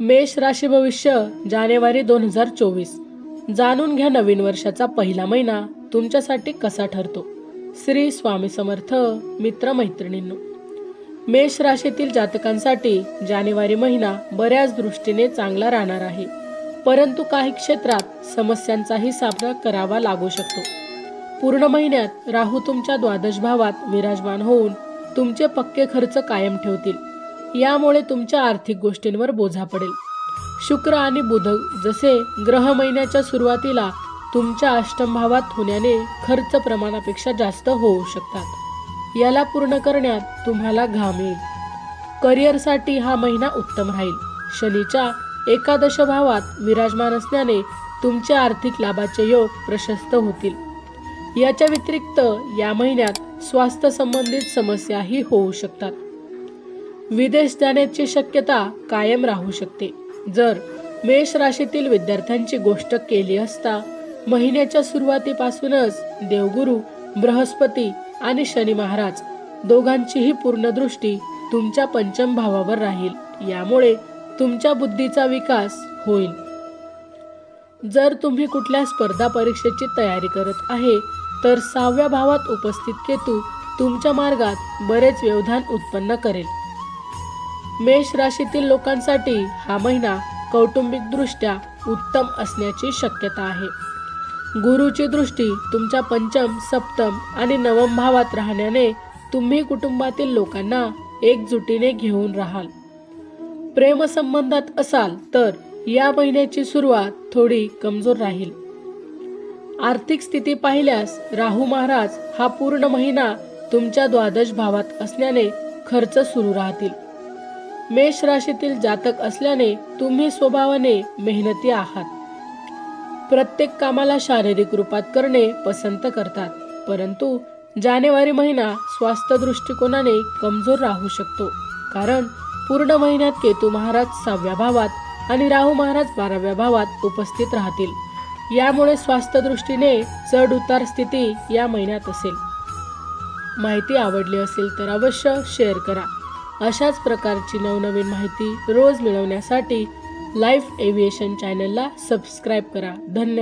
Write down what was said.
मेष राशी भविष्य जानेवारी दोन हजार चोवीस. जाणून घ्या नवीन वर्षाचा पहिला महिना तुमच्यासाठी कसा ठरतो. श्री स्वामी समर्थ मित्र मैत्रिणींनो मेष राशीतील जातकांसाठी जानेवारी महिना बऱ्याच दृष्टीने चांगला राहणार आहे. परंतु काही क्षेत्रात समस्यांचाही सामना करावा लागू शकतो. पूर्ण महिन्यात राहू तुमच्या द्वादश भावात विराजमान होऊन तुमचे पक्के खर्च कायम ठेवतील. यामुळे तुमच्या आर्थिक गोष्टींवर बोझा पडेल. शुक्र आणि बुध जसे ग्रह महिन्याच्या सुरुवातीला तुमच्या अष्टमभावात होण्याने खर्च प्रमाणापेक्षा जास्त होऊ शकतात. याला पूर्ण करण्यात तुम्हाला घाम येईल. करिअरसाठी हा महिना उत्तम राहील. शनीच्या एकादश भावात विराजमान असल्याने तुमच्या आर्थिक लाभाचे योग प्रशस्त होतील. याच्या व्यतिरिक्त या महिन्यात स्वास्थ्य संबंधित समस्याही होऊ शकतात. विदेश जाण्याची शक्यता कायम राहू शकते. जर मेष राशीतील विद्यार्थ्यांची गोष्ट केली असता महिन्याच्या सुरुवातीपासूनच देवगुरु बृहस्पती आणि शनी महाराज दोघांचीही पूर्ण दृष्टी तुमच्या पंचम भावावर राहील. यामुळे तुमच्या बुद्धीचा विकास होईल. जर तुम्ही कुठल्या स्पर्धा परीक्षेची तयारी करत आहे तर सहाव्या भावात उपस्थित केतू तुमच्या मार्गात बरेच व्यवधान उत्पन्न करेल. मेष राशीतील लोकांसाठी हा महिना कौटुंबिक दृष्ट्या उत्तम असण्याची शक्यता आहे. गुरुची दृष्टी तुमच्या पंचम सप्तम आणि नवम भावात राहण्याने तुम्ही कुटुंबातील लोकांना एकजुटीने घेऊन राहाल. प्रेमसंबंधात असाल तर या महिन्याची सुरुवात थोडी कमजोर राहील. आर्थिक स्थिती पाहिल्यास राहू महाराज हा पूर्ण महिना तुमच्या द्वादश भावात असल्याने खर्च सुरू राहतील. मेष राशीतील जातक असल्याने तुम्ही स्वभावाने मेहनती आहात. प्रत्येक कामाला शारीरिक रूपात करणे पसंत करतात परंतु जानेवारी महिना स्वास्थ्य दृष्टिकोनाने कमजोर राहू शकतो कारण पूर्ण महिन्यात केतू महाराज सहाव्या भावात आणि राहू महाराज बाराव्या भावात उपस्थित राहतील. यामुळे स्वास्थ्य दृष्टीने चढ उतार स्थिती या महिन्यात असेल. माहिती आवडली असेल तर अवश्य शेअर करा. अशाच प्रकारची नवनवीन माहिती रोज मिळवण्यासाठी लाईफ एव्हिएशन चॅनलला सबस्क्राईब करा. धन्यवाद.